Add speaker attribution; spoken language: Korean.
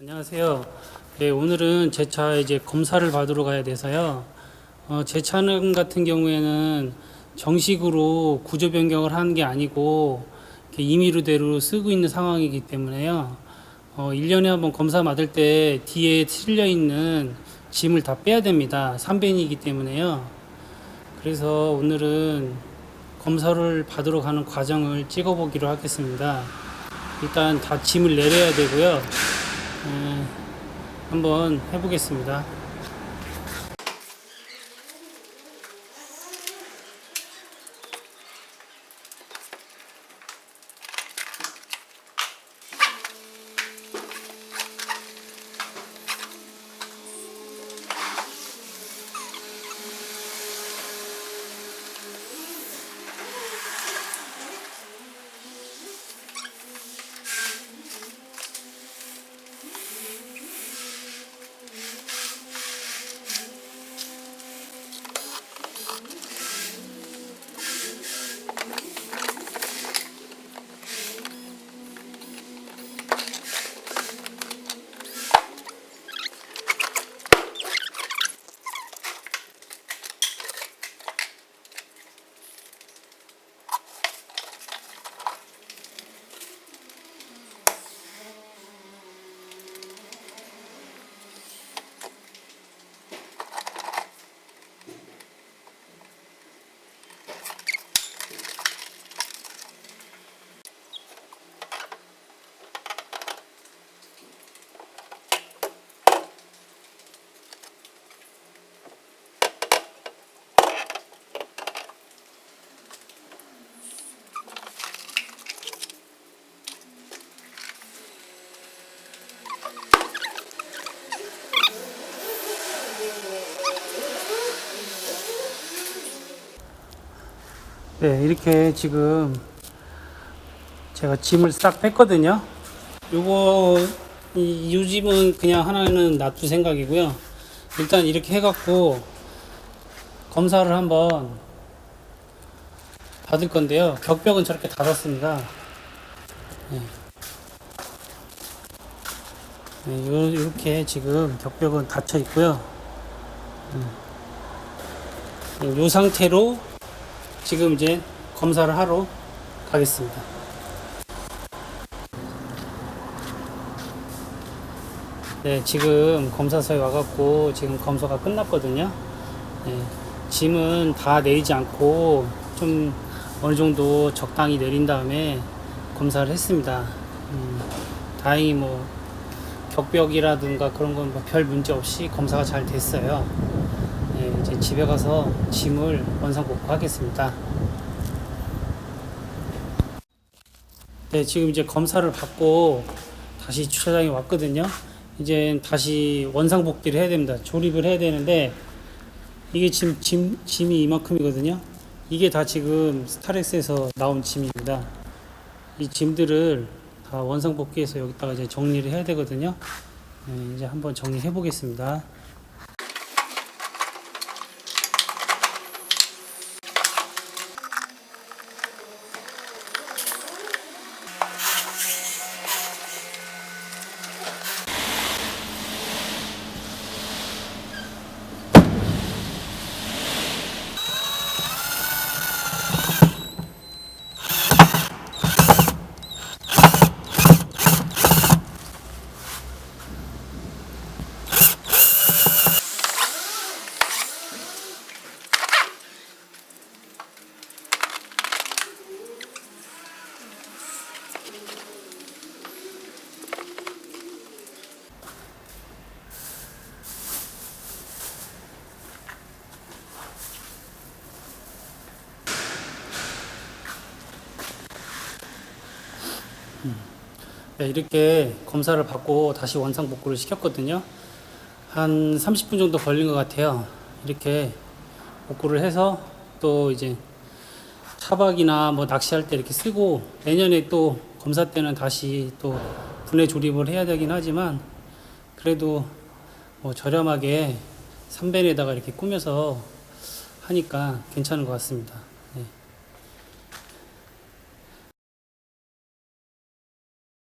Speaker 1: 안녕하세요. 네, 오늘은 제 차 이제 검사를 받으러 가야 돼서요. 어, 제 차는 같은 경우에는 정식으로 구조 변경을 하는 게 아니고 임의로대로 쓰고 있는 상황이기 때문에요. 어, 1년에 한번 검사 받을 때 뒤에 실려 있는 짐을 다 빼야 됩니다. 3벤이기 때문에요. 그래서 오늘은 검사를 받으러 가는 과정을 찍어보기로 하겠습니다. 일단 다 짐을 내려야 되고요. 음, 한번 해보겠습니다. 네, 이렇게 지금 제가 짐을 싹 뺐거든요. 요거, 이, 이 짐은 그냥 하나는 놔둘 생각이고요. 일단 이렇게 해갖고 검사를 한번 받을 건데요. 격벽은 저렇게 닫았습니다. 네. 네, 요, 이렇게 지금 격벽은 닫혀 있고요. 음. 요 상태로 지금 이제 검사를 하러 가겠습니다. 네, 지금 검사소에 와갖고 지금 검사가 끝났거든요. 네, 짐은 다 내리지 않고 좀 어느 정도 적당히 내린 다음에 검사를 했습니다. 음, 다행히 뭐 격벽이라든가 그런 건뭐별 문제 없이 검사가 잘 됐어요. 네, 이제 집에 가서 짐을 원상복구 하겠습니다. 네, 지금 이제 검사를 받고 다시 주차장에 왔거든요. 이제 다시 원상복귀를 해야 됩니다. 조립을 해야 되는데 이게 지금 짐, 짐이 이만큼이거든요. 이게 다 지금 스타렉스에서 나온 짐입니다. 이 짐들을 다 원상복귀해서 여기다가 이제 정리를 해야 되거든요. 네, 이제 한번 정리해 보겠습니다. 네, 이렇게 검사를 받고 다시 원상 복구를 시켰거든요. 한 30분 정도 걸린 것 같아요. 이렇게 복구를 해서 또 이제 차박이나 뭐 낚시할 때 이렇게 쓰고 내년에 또 검사 때는 다시 또 분해 조립을 해야 되긴 하지만 그래도 뭐 저렴하게 3벤에다가 이렇게 꾸며서 하니까 괜찮은 것 같습니다.